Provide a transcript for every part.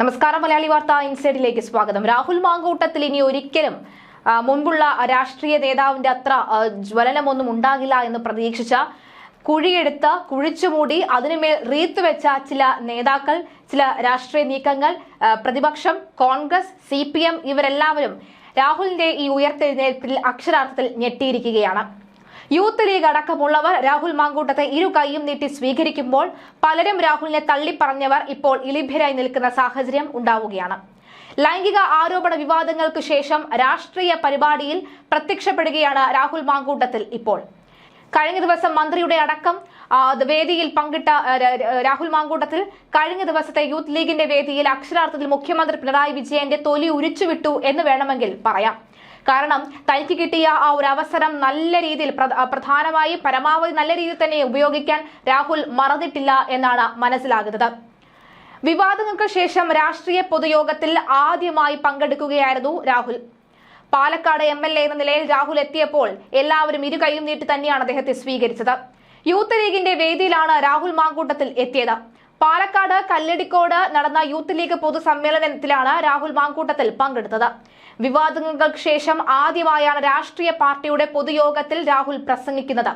നമസ്കാരം. മലയാളി വാർത്ത ഇൻസൈഡിലേക്ക് സ്വാഗതം. രാഹുൽ മാങ്കൂട്ടത്തിൽ ഇനി ഒരിക്കലും മുൻപുള്ള രാഷ്ട്രീയ നേതാവിന്റെ അത്ര ജ്വലനമൊന്നും ഉണ്ടാകില്ല എന്ന് പ്രതീക്ഷിച്ച കുഴിയെടുത്ത് കുഴിച്ചുമൂടി അതിനുമേൽ റീത്ത് വെച്ച ചില നേതാക്കൾ ചില രാഷ്ട്രീയ നീക്കങ്ങൾ പ്രതിപക്ഷം കോൺഗ്രസ് സി ഇവരെല്ലാവരും രാഹുലിന്റെ ഈ ഉയർത്തെഴുന്നേൽപ്പിൽ അക്ഷരാർത്ഥത്തിൽ ഞെട്ടിയിരിക്കുകയാണ്. യൂത്ത് ലീഗ് അടക്കമുള്ളവർ രാഹുൽ മാങ്കൂട്ടത്തെ ഇരു കൈയും നീട്ടി സ്വീകരിക്കുമ്പോൾ പലരും രാഹുലിനെ തള്ളിപ്പറഞ്ഞവർ ഇപ്പോൾ ഇളിഭ്യരായി നിൽക്കുന്ന സാഹചര്യം ഉണ്ടാവുകയാണ്. ലൈംഗിക ആരോപണ വിവാദങ്ങൾക്ക് ശേഷം രാഷ്ട്രീയ പരിപാടിയിൽ പ്രത്യക്ഷപ്പെടുകയാണ് രാഹുൽ മാങ്കൂട്ടത്തിൽ ഇപ്പോൾ. കഴിഞ്ഞ ദിവസം മന്ത്രിയുടെ അടക്കം വേദിയിൽ പങ്കിട്ട രാഹുൽ മാങ്കൂട്ടത്തിൽ കഴിഞ്ഞ ദിവസത്തെ യൂത്ത് ലീഗിന്റെ വേദിയിൽ അക്ഷരാർത്ഥത്തിൽ മുഖ്യമന്ത്രി പിണറായി വിജയന്റെ തൊലി ഉരിച്ചുവിട്ടു എന്ന് വേണമെങ്കിൽ പറയാം. കാരണം തനിക്ക് കിട്ടിയ ആ ഒരു അവസരം നല്ല രീതിയിൽ പ്രധാനമായി പരമാവധി നല്ല രീതിയിൽ തന്നെ ഉപയോഗിക്കാൻ രാഹുൽ മറന്നിട്ടില്ല എന്നാണ് മനസ്സിലാകുന്നത്. വിവാദങ്ങൾക്ക് ശേഷം രാഷ്ട്രീയ പൊതുയോഗത്തിൽ ആദ്യമായി പങ്കെടുക്കുകയായിരുന്നു Rahul. Palakkad M L A എന്ന നിലയിൽ രാഹുൽ എത്തിയപ്പോൾ എല്ലാവരും ഇരു കൈയും നീട്ടി തന്നെയാണ് അദ്ദേഹത്തെ സ്വീകരിച്ചത്. യൂത്ത് ലീഗിന്റെ വേദിയിലാണ് രാഹുൽ മാങ്കൂട്ടത്തിൽ എത്തിയത്. പാലക്കാട് കല്ലടിക്കോട് നടന്ന യൂത്ത് ലീഗ് പൊതുസമ്മേളനത്തിലാണ് രാഹുൽ മാങ്കൂട്ടത്തിൽ പങ്കെടുത്തത്. വിവാദങ്ങൾക്ക് ശേഷം ആദ്യമായാണ് രാഷ്ട്രീയ പാർട്ടിയുടെ പൊതുയോഗത്തിൽ രാഹുൽ പ്രസംഗിക്കുന്നത്.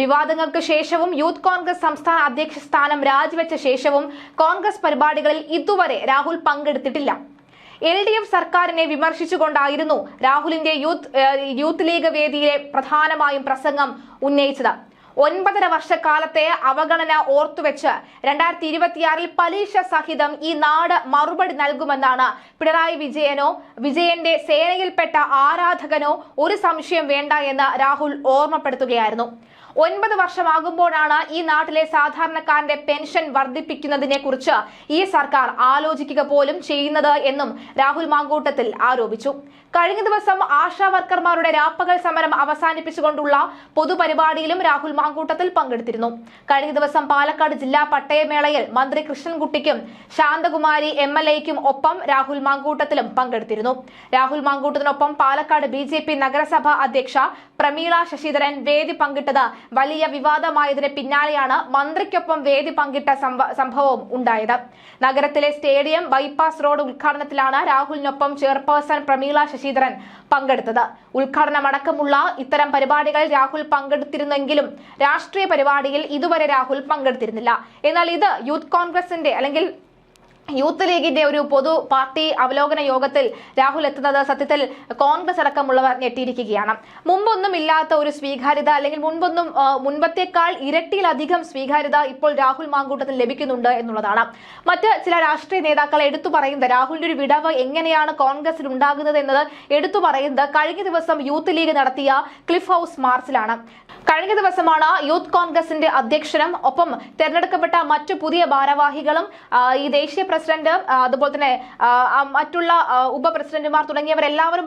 വിവാദങ്ങൾക്ക് ശേഷവും യൂത്ത് കോൺഗ്രസ് സംസ്ഥാന അധ്യക്ഷ സ്ഥാനം രാജിവെച്ച ശേഷവും കോൺഗ്രസ് പരിപാടികളിൽ ഇതുവരെ രാഹുൽ പങ്കെടുത്തിട്ടില്ല. എൽ ഡി എഫ് സർക്കാരിനെ വിമർശിച്ചുകൊണ്ടായിരുന്നു രാഹുലിന്റെ യൂത്ത് യൂത്ത് ലീഗ് വേദിയിലെ പ്രധാനമായും പ്രസംഗം ഉന്നയിച്ചത്. ഒൻപതര വർഷക്കാലത്തെ അവഗണന ഓർത്തുവെച്ച് രണ്ടായിരത്തി ഇരുപത്തിയാറിൽ പലിശ സഹിതം ഈ നാട് മറുപടി നൽകുമെന്നാണ് പിണറായി വിജയനോ വിജയന്റെ സേനയിൽപ്പെട്ട ആരാധകനോ ഒരു സംശയം വേണ്ട എന്ന് രാഹുൽ ഓർമ്മപ്പെടുത്തുകയായിരുന്നു. ഒൻപത് വർഷമാകുമ്പോഴാണ് ഈ നാട്ടിലെ സാധാരണക്കാരന്റെ പെൻഷൻ വർദ്ധിപ്പിക്കുന്നതിനെ കുറിച്ച് ഈ സർക്കാർ ആലോചിക്കുക പോലും ചെയ്യുന്നത് എന്നും രാഹുൽ മാങ്കൂട്ടത്തിൽ ആരോപിച്ചു. കഴിഞ്ഞ ദിവസം ആശാ വർക്കർമാരുടെ രാപ്പകൽ സമരം അവസാനിപ്പിച്ചുകൊണ്ടുള്ള പൊതുപരിപാടിയിലും രാഹുൽ മാങ്കൂട്ടത്തിൽ പങ്കെടുത്തിരുന്നു. കഴിഞ്ഞ ദിവസം പാലക്കാട് ജില്ലാ പട്ടയമേളയിൽ മന്ത്രി കൃഷ്ണൻകുട്ടിക്കും ശാന്തകുമാരി എം എൽ എക്കും ഒപ്പം രാഹുൽ മാങ്കൂട്ടത്തിലും പങ്കെടുത്തിരുന്നു. രാഹുൽ മാങ്കൂട്ടത്തിനൊപ്പം പാലക്കാട് ബി നഗരസഭ അധ്യക്ഷ പ്രമീള ശശിധരൻ വേദി പങ്കിട്ടത് വലിയ വിവാദമായതിന് പിന്നാലെയാണ് മന്ത്രിക്കൊപ്പം വേദി പങ്കിട്ട സംഭവം ഉണ്ടായത്. നഗരത്തിലെ സ്റ്റേഡിയം ബൈപ്പാസ് റോഡ് ഉദ്ഘാടനത്തിലാണ് രാഹുലിനൊപ്പം ചെയർപേഴ്സൺ പ്രമീള ശശിധരൻ പങ്കെടുത്തത്. ഉദ്ഘാടനമടക്കമുള്ള ഇത്തരം പരിപാടികൾ രാഹുൽ പങ്കെടുത്തിരുന്നെങ്കിലും രാഷ്ട്രീയ പരിപാടിയിൽ ഇതുവരെ രാഹുൽ പങ്കെടുത്തിരുന്നില്ല. എന്നാൽ ഇത് യൂത്ത് കോൺഗ്രസിന്റെ അല്ലെങ്കിൽ യൂത്ത് ലീഗിന്റെ ഒരു പൊതു പാർട്ടി അവലോകന യോഗത്തിൽ രാഹുൽ എത്തുന്നത് സത്യത്തിൽ കോൺഗ്രസ് അടക്കമുള്ളവർ ഞെട്ടിയിരിക്കുകയാണ്. മുമ്പൊന്നും ഇല്ലാത്ത ഒരു സ്വീകാര്യത അല്ലെങ്കിൽ മുൻപൊന്നും മുൻപത്തേക്കാൾ ഇരട്ടിയിലധികം സ്വീകാര്യത ഇപ്പോൾ രാഹുൽ മാങ്കൂട്ടത്തിൽ ലഭിക്കുന്നുണ്ട് എന്നുള്ളതാണ്. മറ്റ് ചില രാഷ്ട്രീയ നേതാക്കൾ എടുത്തു പറയുന്നത് രാഹുലിന്റെ ഒരു വിടവ് എങ്ങനെയാണ് കോൺഗ്രസിൽ ഉണ്ടാകുന്നത് എന്നത് എടുത്തു പറയുന്നത് കഴിഞ്ഞ ദിവസം യൂത്ത് ലീഗ് നടത്തിയ ക്ലിഫ് ഹൗസ് മാർച്ചിലാണ്. കഴിഞ്ഞ ദിവസമാണ് യൂത്ത് കോൺഗ്രസിന്റെ അധ്യക്ഷനും ഒപ്പം തെരഞ്ഞെടുക്കപ്പെട്ട മറ്റു പുതിയ ഭാരവാഹികളും ഈ ദേശീയ പ്രസിഡന്റ് അതുപോലെ തന്നെ മറ്റുള്ള ഉപപ്രസിഡന്റുമാർ തുടങ്ങിയവരെല്ലാവരും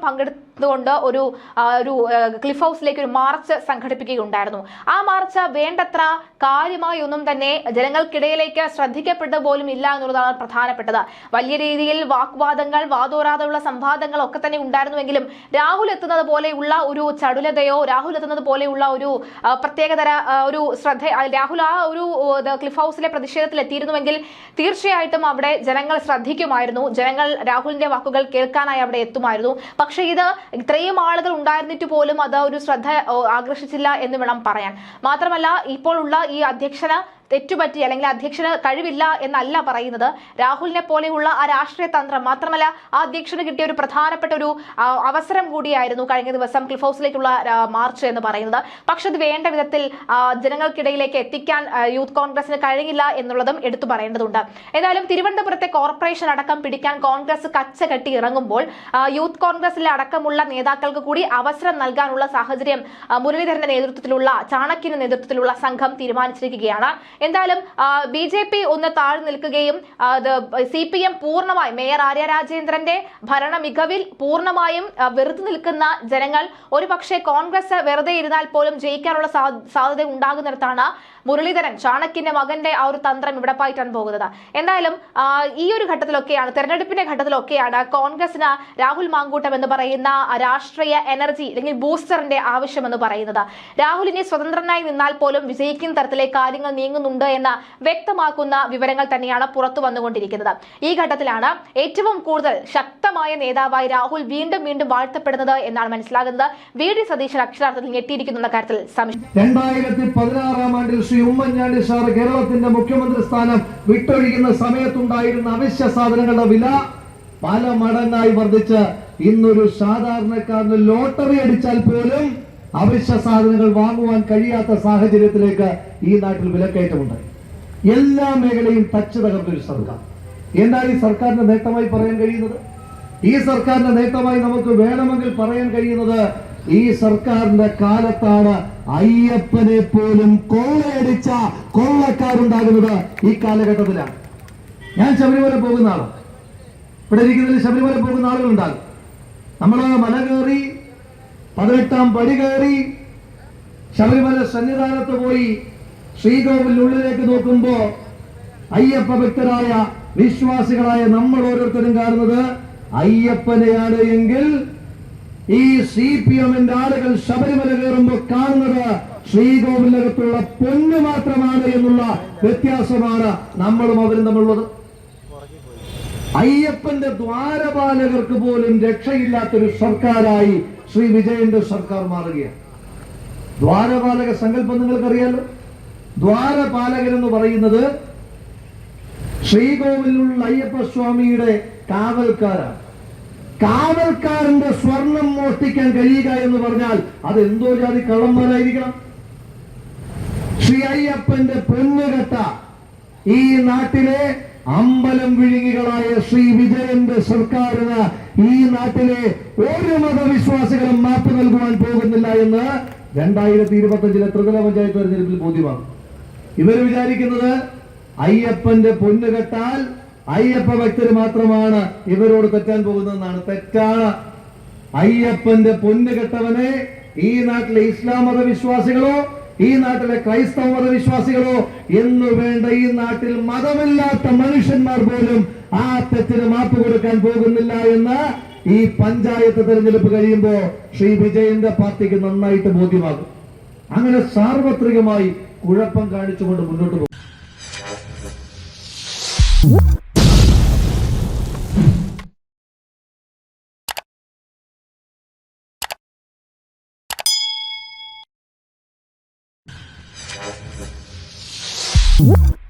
പങ്കെടുത്തുകൊണ്ട് ഒരു ഒരു ക്ലിഫ് ഹൗസിലേക്ക് ഒരു മാർച്ച് സംഘടിപ്പിക്കുകയുണ്ടായിരുന്നു. ആ മാർച്ച് വേണ്ടത്ര കാര്യമായി ഒന്നും തന്നെ ജനങ്ങൾക്കിടയിലേക്ക് ശ്രദ്ധിക്കപ്പെട്ടത് പോലും ഇല്ല എന്നുള്ളതാണ് പ്രധാനപ്പെട്ടത്. വലിയ രീതിയിൽ വാക്വാദങ്ങൾ വാദോരാതെയുള്ള സംവാദങ്ങൾ ഒക്കെ തന്നെ ഉണ്ടായിരുന്നുവെങ്കിലും രാഹുൽ എത്തുന്നത് പോലെയുള്ള ഒരു ചടുലതയോ രാഹുൽ എത്തുന്നത് പോലെയുള്ള ഒരു പ്രത്യേകതര ഒരു ശ്രദ്ധ രാഹുൽ ആ ഒരു ക്ലിഫ് ഹൗസിലെ പ്രതിഷേധത്തിൽ എത്തിയിരുന്നുവെങ്കിൽ തീർച്ചയായിട്ടും അവിടെ ജനങ്ങൾ ശ്രദ്ധിക്കുമായിരുന്നു. ജനങ്ങൾ രാഹുലിന്റെ വാക്കുകൾ കേൾക്കാനായി അവിടെ എത്തുമായിരുന്നു. പക്ഷേ ഇത് ഇത്രയും ആളുകൾ ഉണ്ടായിരുന്നിട്ട് പോലും അത് ഒരു ശ്രദ്ധ ആകർഷിച്ചില്ല എന്ന് വേണം പറയാൻ. മാത്രമല്ല ഇപ്പോൾ ഉള്ള ഈ അധ്യക്ഷന് തെറ്റുപറ്റി അല്ലെങ്കിൽ അധ്യക്ഷന് കഴിവില്ല എന്നല്ല പറയുന്നത്. രാഹുലിനെ പോലെയുള്ള ആ രാഷ്ട്രീയ തന്ത്രം മാത്രമല്ല ആ അധ്യക്ഷന് കിട്ടിയ ഒരു പ്രധാനപ്പെട്ട ഒരു അവസരം കൂടിയായിരുന്നു കഴിഞ്ഞ ദിവസം ക്ലിഫ് ഹൗസിലേക്കുള്ള മാർച്ച് എന്ന് പറയുന്നത്. പക്ഷെ അത് വേണ്ട വിധത്തിൽ ജനങ്ങൾക്കിടയിലേക്ക് എത്തിക്കാൻ യൂത്ത് കോൺഗ്രസിന് കഴിഞ്ഞില്ല എന്നുള്ളതും എടുത്തു പറയേണ്ടതുണ്ട്. ഏതായാലും തിരുവനന്തപുരത്തെ കോർപ്പറേഷൻ അടക്കം പിടിക്കാൻ കോൺഗ്രസ് കച്ച കെട്ടി ഇറങ്ങുമ്പോൾ യൂത്ത് കോൺഗ്രസിലെ അടക്കമുള്ള നേതാക്കൾക്ക് കൂടി അവസരം നൽകാനുള്ള സാഹചര്യം മുരളീധരന്റെ നേതൃത്വത്തിലുള്ള ചാണക്യന്റെ നേതൃത്വത്തിലുള്ള സംഘം തീരുമാനിച്ചിരിക്കുകയാണ്. എന്തായാലും ബി ജെ പി ഒന്ന് താഴ്ന്നു നിൽക്കുകയും സി പി എം പൂർണമായും മേയർ ആര്യ രാജേന്ദ്രന്റെ ഭരണ മികവിൽ പൂർണമായും വെറുതെ വെറുത്തു നിൽക്കുന്ന ജനങ്ങൾ ഒരു പക്ഷേ കോൺഗ്രസ് വെറുതെ ഇരുന്നാൽ പോലും ജയിക്കാനുള്ള സാധ്യത ഉണ്ടാകുന്നിടത്താണ് മുരളീധരൻ ചാണക്യന്റെ മകന്റെ ആ ഒരു തന്ത്രം ഇവിടെ പായിട്ടാണ് പോകുന്നത്. എന്തായാലും ഈ ഒരു ഘട്ടത്തിലൊക്കെയാണ് തെരഞ്ഞെടുപ്പിന്റെ ഘട്ടത്തിലൊക്കെയാണ് കോൺഗ്രസിന് രാഹുൽ മാങ്കൂട്ടം എന്ന് പറയുന്ന രാഷ്ട്രീയ എനർജി അല്ലെങ്കിൽ ബൂസ്റ്ററിന്റെ ആവശ്യം എന്ന് പറയുന്നത്. രാഹുലിനെ സ്വതന്ത്രനായി നിന്നാൽ പോലും വിജയിക്കുന്ന തരത്തിലെ കാര്യങ്ങൾ നീങ്ങുന്നു നടക്കുന്നുണ്ട് എന്ന് വ്യക്തമാക്കുന്ന വിവരങ്ങൾ തന്നെയാണ് പുറത്തു വന്നുകൊണ്ടിരിക്കുന്നത്. ഈ ഘട്ടത്തിലാണ് ഏറ്റവും കൂടുതൽ ശക്തമായ നേതാവായി രാഹുൽ വീണ്ടും വീണ്ടും വാഴ്ത്തപ്പെടുന്നത് എന്നാണ് മനസ്സിലാകുന്നത്. വി ഡി സതീശൻ അക്ഷരാർത്ഥത്തിൽ ഞെട്ടിയിരിക്കുന്ന കാര്യത്തിൽ സംശയം രണ്ടായിരത്തി പതിനാറാം ആണ്ടിൽ ശ്രീ ഉമ്മൻചാണ്ടി സാർ കേരളത്തിന്റെ മുഖ്യമന്ത്രി സ്ഥാനം വിട്ടൊഴിക്കുന്ന സമയത്തുണ്ടായിരുന്ന അവശ്യ സാധനങ്ങളുടെ വില പല മടങ്ങായി വർദ്ധിച്ച് ഇന്നൊരു സാധാരണക്കാരന് ലോട്ടറി അടിച്ചാൽ പോലും അവശ്യ സാധനങ്ങൾ വാങ്ങുവാൻ കഴിയാത്ത സാഹചര്യത്തിലേക്ക് ഈ നാട്ടിൽ വിലക്കയറ്റമുണ്ട്. എല്ലാ മേഖലയും തച്ചു തകർന്നൊരു സർക്കാർ. എന്നാൽ ഈ സർക്കാരിന്റെ നേട്ടമായി പറയാൻ കഴിയുന്നത്? ഈ സർക്കാരിന്റെ നേട്ടമായി നമുക്ക് വേണമെങ്കിൽ പറയാൻ കഴിയുന്നത് ഈ സർക്കാരിന്റെ കാലത്താണ് അയ്യപ്പനെ പോലും കൊള്ളയടിച്ച കൊള്ളക്കാരുണ്ടാകുന്നത് ഈ കാലഘട്ടത്തിലാണ്. ഞാൻ ശബരിമല പോകുന്ന ആളാണ്. ഇവിടെ ഇരിക്കുന്നതിൽ ശബരിമല പോകുന്ന ആളുകളുണ്ടാകും. നമ്മൾ മല കയറി പതിനെട്ടാം പടി കയറി ശബരിമല സന്നിധാനത്ത് പോയി ശ്രീകോവിലുള്ളിലേക്ക് നോക്കുമ്പോ അയ്യപ്പ ഭക്തരായ വിശ്വാസികളായ നമ്മൾ ഓരോരുത്തരും കാണുന്നത് അയ്യപ്പനെയാണ് എങ്കിൽ ഈ സി പി എമ്മിന്റെ ആളുകൾ ശബരിമല കയറുമ്പോൾ കാണുന്നത് ശ്രീകോവിലകത്തുള്ള പൊന്ന് മാത്രമാണ് എന്നുള്ള വ്യത്യാസമാണ് നമ്മളും അവരും തമ്മിലുള്ളത്. അയ്യപ്പന്റെ ദ്വാരപാലകർക്ക് പോലും രക്ഷയില്ലാത്തൊരു സർക്കാരായി ശ്രീ വിജയന്റെ സർക്കാർ മാറുകയാണ്. ദ്വാരപാലക സങ്കല്പം നിങ്ങൾക്കറിയാലോ? ദ്വാരപാലകൻ എന്ന് പറയുന്നത് ശ്രീകോവിലുള്ള അയ്യപ്പ സ്വാമിയുടെ കാവൽക്കാരാണ്. കാവൽക്കാരന്റെ സ്വർണം മോഷ്ടിക്കാൻ കഴിയുക എന്ന് പറഞ്ഞാൽ അത് എന്തോ ജാതി കള്ളന്മാരായിരിക്കണം. ശ്രീ അയ്യപ്പന്റെ പൊന്നുകെട്ട ഈ നാട്ടിലെ അമ്പലം വിഴുങ്ങികളായ ശ്രീ വിജയന്റെ സർക്കാരിന് ഈ നാട്ടിലെ ഒരു മതവിശ്വാസികളും മാപ്പ് നൽകുവാൻ പോകുന്നില്ല എന്ന് രണ്ടായിരത്തി ഇരുപത്തി അഞ്ചിലെ ത്രിതല പഞ്ചായത്ത് തെരഞ്ഞെടുപ്പിൽ ബോധ്യമാണ്. ഇവർ വിചാരിക്കുന്നത് അയ്യപ്പന്റെ പൊന്നുകെട്ടാൽ അയ്യപ്പ ഭക്തര് മാത്രമാണ് ഇവരോട് തെറ്റാൻ പോകുന്നതെന്നാണ്. തെറ്റാണ്. അയ്യപ്പന്റെ പൊന്നുകെട്ടവനെ ഈ നാട്ടിലെ ഇസ്ലാം മത വിശ്വാസികളോ ഈ നാട്ടിലെ ക്രൈസ്തവ മത വിശ്വാസികളോ എന്ന് വേണ്ട ഈ നാട്ടിൽ മതമില്ലാത്ത മനുഷ്യന്മാർ പോലും ആ തെറ്റിന് മാപ്പ് കൊടുക്കാൻ പോകുന്നില്ല എന്ന് ഈ പഞ്ചായത്ത് തെരഞ്ഞെടുപ്പ് കഴിയുമ്പോ ശ്രീ വിജയന്റെ പാർട്ടിക്ക് നന്നായിട്ട് ബോധ്യമാകും. അങ്ങനെ സാർവത്രികമായി കുഴപ്പം കാണിച്ചുകൊണ്ട് മുന്നോട്ട് പോകും. Música